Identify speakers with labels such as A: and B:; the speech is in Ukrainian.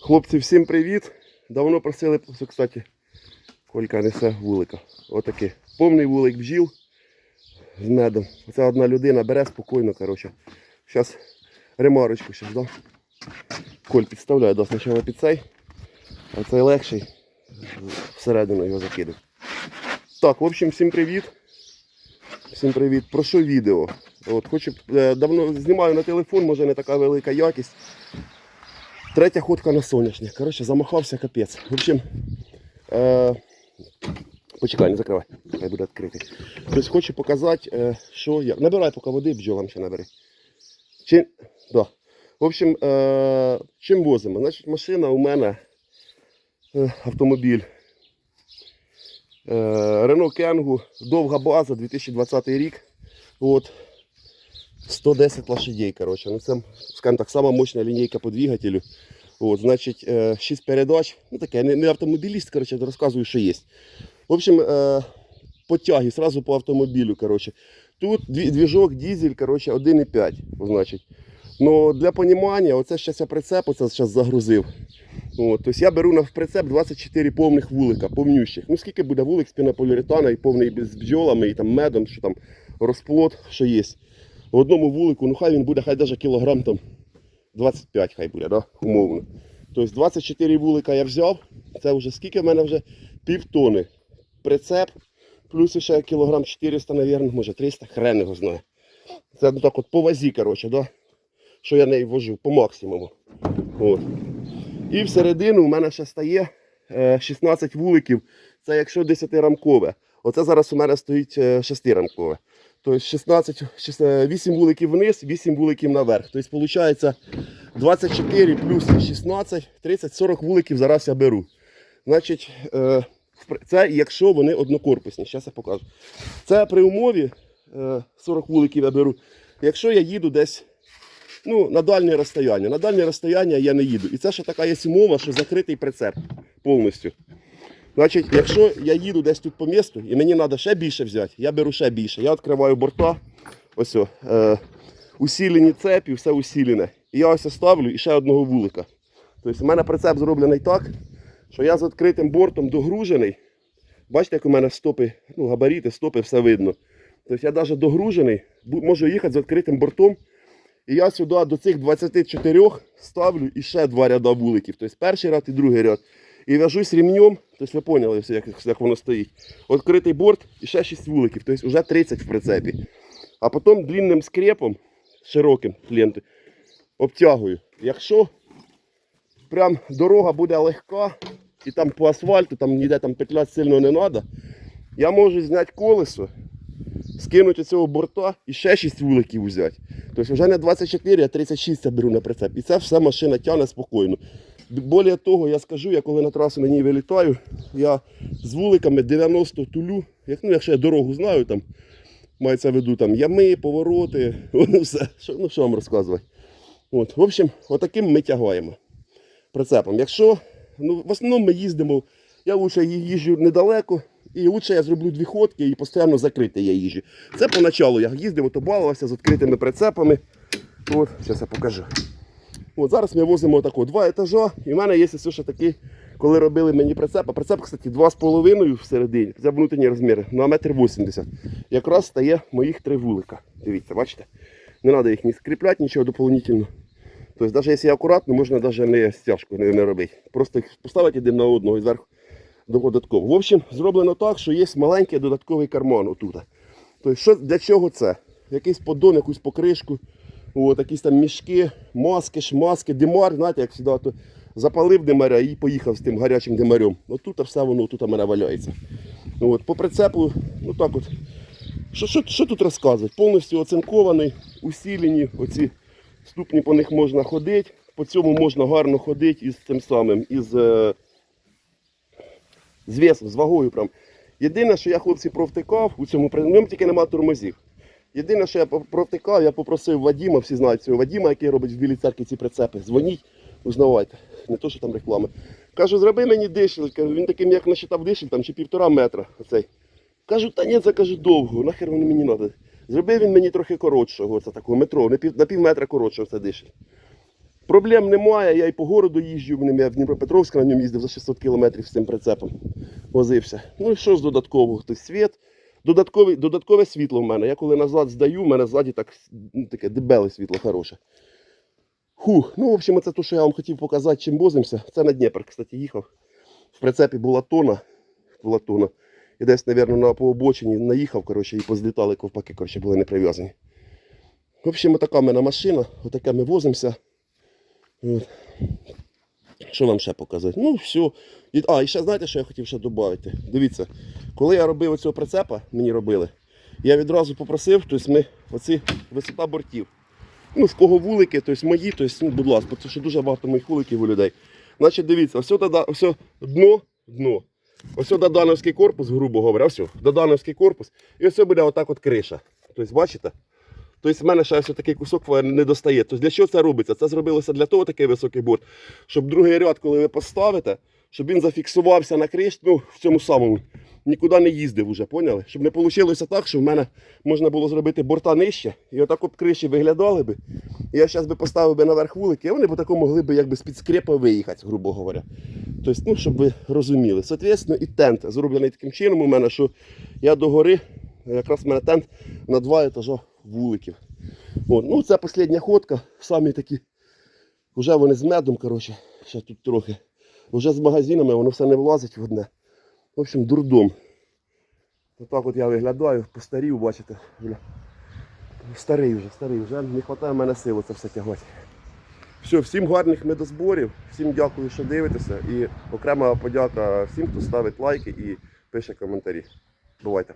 A: Хлопці, всім привіт. Давно просили, кстати, Колька несе вулика. Отакий. Повний вулик бджіл з медом. Оце одна людина бере спокійно, коротше. Зараз ремарочку щас, да? Коль підставляє, да, спочатку під цей, а цей легший всередину його закидав. Так, в общем, всім привіт. Всім привіт. Про що відео? От, хочу, е, давно знімаю на телефон, може не така велика якість. Третя ходка на соняшник. Коротше, замахався капець. В общем, е, почекай, не закривай, хай буде відкритий. Тобто хочу показати, е, що я. Набирай поки води, бджолам ще набери. Чи... Да. В общем, е, чим возимо? Значить, машина у мене е, автомобіль. Е, Renault Kangoo, довга база, 2020 рік. От. 110 лошадей, короче. Ну, це, скажімо так, сама мощна лінійка по двигателю. От, значить, е, 6 передач. Ну таке, не, не автомобіліст, короче, розказую, що є. В общем, е, потяги сразу по автомобілю. Короче. Тут дві- двіжок, дизель, короче, 1,5. Значить. Но для розуміння, оце зараз я прицеп оце зараз загрузив. От, тобто я беру на прицеп 24 повних вулика, повнющих. Ну скільки буде вулик з пінополіуретана і повний з бджолами, і там медом, що там розплод, що є. В одному вулику, ну хай він буде, хай навіть кілограм там 25 хай буде, да? умовно. Тобто 24 вулика я взяв, це вже скільки в мене вже півтони. Прицеп, плюс ще кілограм 400, мабуть, може 300, хрен його знає. Це ну, так от по вазі, коротше, да? що я нею вожу, по максимуму. От. І всередину у мене ще стає е, 16 вуликів, це якщо 10-рамкове. Оце зараз у мене стоїть 6-рамкове. Тобто 16, 8 вуликів вниз, 8 вуликів наверх. Тобто виходить 24 плюс 16, 30, 40 вуликів зараз я беру. Значить, е, це якщо вони однокорпусні. Зараз я покажу. Це при умові е, 40 вуликів я беру. Якщо я їду десь ну, на дальнє розстояння. На дальнє розстояння я не їду. І це ще така є умова, що закритий прицеп повністю. Значить, якщо я їду десь тут по місту і мені треба ще більше взяти, я беру ще більше. Я відкриваю борта, ось о, е, усілені цепі, все усілене. І я ось ставлю і ще одного вулика. Тобто у мене прицеп зроблений так, що я з відкритим бортом догружений. Бачите, як у мене стопи, ну, габаріти, стопи, все видно. Тобто я навіть догружений, можу їхати з відкритим бортом. І я сюди до цих 24 ставлю і ще два ряда вуликів. Тобто перший ряд і другий ряд. І в'яжусь ремнем, тобто ви поняли, як, як воно стоїть. Відкритий борт і ще 6 вуликів, тобто вже 30 в прицепі. А потім длинним скрепом, широким ленти, обтягую. Якщо прям дорога буде легка і там по асфальту, там ніде там петляти сильно не треба, я можу зняти колесо, скинути цього борта і ще 6 вуликів взяти. Тобто вже не 24, а 36 я беру на прицеп. І це все машина тягне спокійно. Более того, я скажу, я коли на трасу на ній вилітаю, я з вуликами 90 тулю, як, ну, якщо я дорогу знаю, там, мається в виду там ями, повороти, воно все. Що, ну, що вам розказувати. От, в общем, отаким ми тягаємо прицепом. Якщо, ну, в основному ми їздимо, я лучше їжджу недалеко, і лучше я зроблю дві ходки і постійно закрити я їжджу. Це поначалу я їздив, то балувався з відкритими прицепами. От, зараз я покажу. От зараз ми возимо отако два етажа, і в мене є ще такий, коли робили мені прицеп, а прицеп, кстати, 2,5 всередині, це внутрішні розміри, на 1,80 м. Якраз стає моїх три вулика. Дивіться, бачите? Не треба їх ні скріпляти, нічого дополнительно. Тобто, навіть якщо акуратно, можна навіть не стяжку не, не робити. Просто їх поставити один на одного і зверху додатково. В общем, зроблено так, що є маленький додатковий карман отут. Тобто, що, для чого це? Якийсь поддон, якусь покришку, от, якісь там мішки, маски, шмаски, димар, знаєте, як завжди, то запалив димаря і поїхав з тим гарячим димарем. Отут все воно тут у мене валяється. От, по прицепу, ну так от. Що, що, що тут розказувати? Повністю оцинкований, усілені, оці ступні по них можна ходити. По цьому можна гарно ходити із тим самим, із, е, з весом, з вагою. Прям. Єдине, що я хлопці провтикав у цьому ньому тільки немає тормозів. Єдине, що я провтикав, я попросив Вадіма, всі знають цього Вадіма, який робить в білій церкві ці прицепи. Дзвоніть, узнавайте. Не то, що там реклами. Кажу, зроби мені дишель. Він таким, як насчитав дишель, там чи півтора метра. Оцей. Кажу, та ні, це кажу довго, нахер воно мені треба. Зробив він мені трохи коротшого, це такого метро, на пів, на пів метра коротшого це дишель. Проблем немає, я і по городу їжджу, в ним, я в Дніпропетровськ на ньому їздив за 600 кілометрів з цим прицепом. Возився. Ну і що ж додаткового? Тобто світ. Додаткове, додаткове світло в мене. Я коли назад здаю, в мене ззаді так, ну, таке дебеле світло хороше. Хух, ну, в общем, це те, що я вам хотів показати, чим возимося. Це на Дніпр, кстати, їхав. В прицепі була тона. Була тона. І десь, мабуть, на по обочині наїхав, коротше, і позлітали ковпаки, коротше, були не прив'язані. В общем, така в мене машина, отаке ми возимося. От. Що вам ще показати? Ну, все. А, і ще знаєте, що я хотів ще додати? Дивіться, коли я робив оцього прицепа, мені робили, я відразу попросив, тобто ми, оці висота бортів. Ну, в кого вулики, тобто мої, тобто, ну, будь ласка, тому що дуже багато моїх вуликів у людей. Значить, дивіться, ось, ось дно, дно. Ось додановський корпус, грубо говоря, ось додановський корпус, і ось буде отак от криша. Тобто, бачите? Тобто в мене ще ось такий кусок не достає. Тобто для чого це робиться? Це зробилося для того такий високий борт, щоб другий ряд, коли ви поставите, щоб він зафіксувався на криші, ну, в цьому самому, нікуди не їздив уже, поняли? Щоб не вийшло так, що в мене можна було зробити борта нижче, і отак от криші виглядали би. І я зараз би поставив би наверх вулики, і вони б тако могли б якби з-під скрепа виїхати, грубо говоря. Тобто, ну, щоб ви розуміли. Соответственно, і тент зроблений таким чином у мене, що я догори, якраз в мене тент на два етажа вуликів. От. Ну, це остання ходка, самі такі. Вже вони з медом, коротше, ще тут трохи. Вже з магазинами воно все не влазить в одне. В общем, дурдом. Отак от я виглядаю, постарів, бачите. Бля. Старий вже, старий, вже не вистачає в мене сили це все тягати. Все, всім гарних медозборів, всім дякую, що дивитеся. І окрема подяка всім, хто ставить лайки і пише коментарі. Бувайте.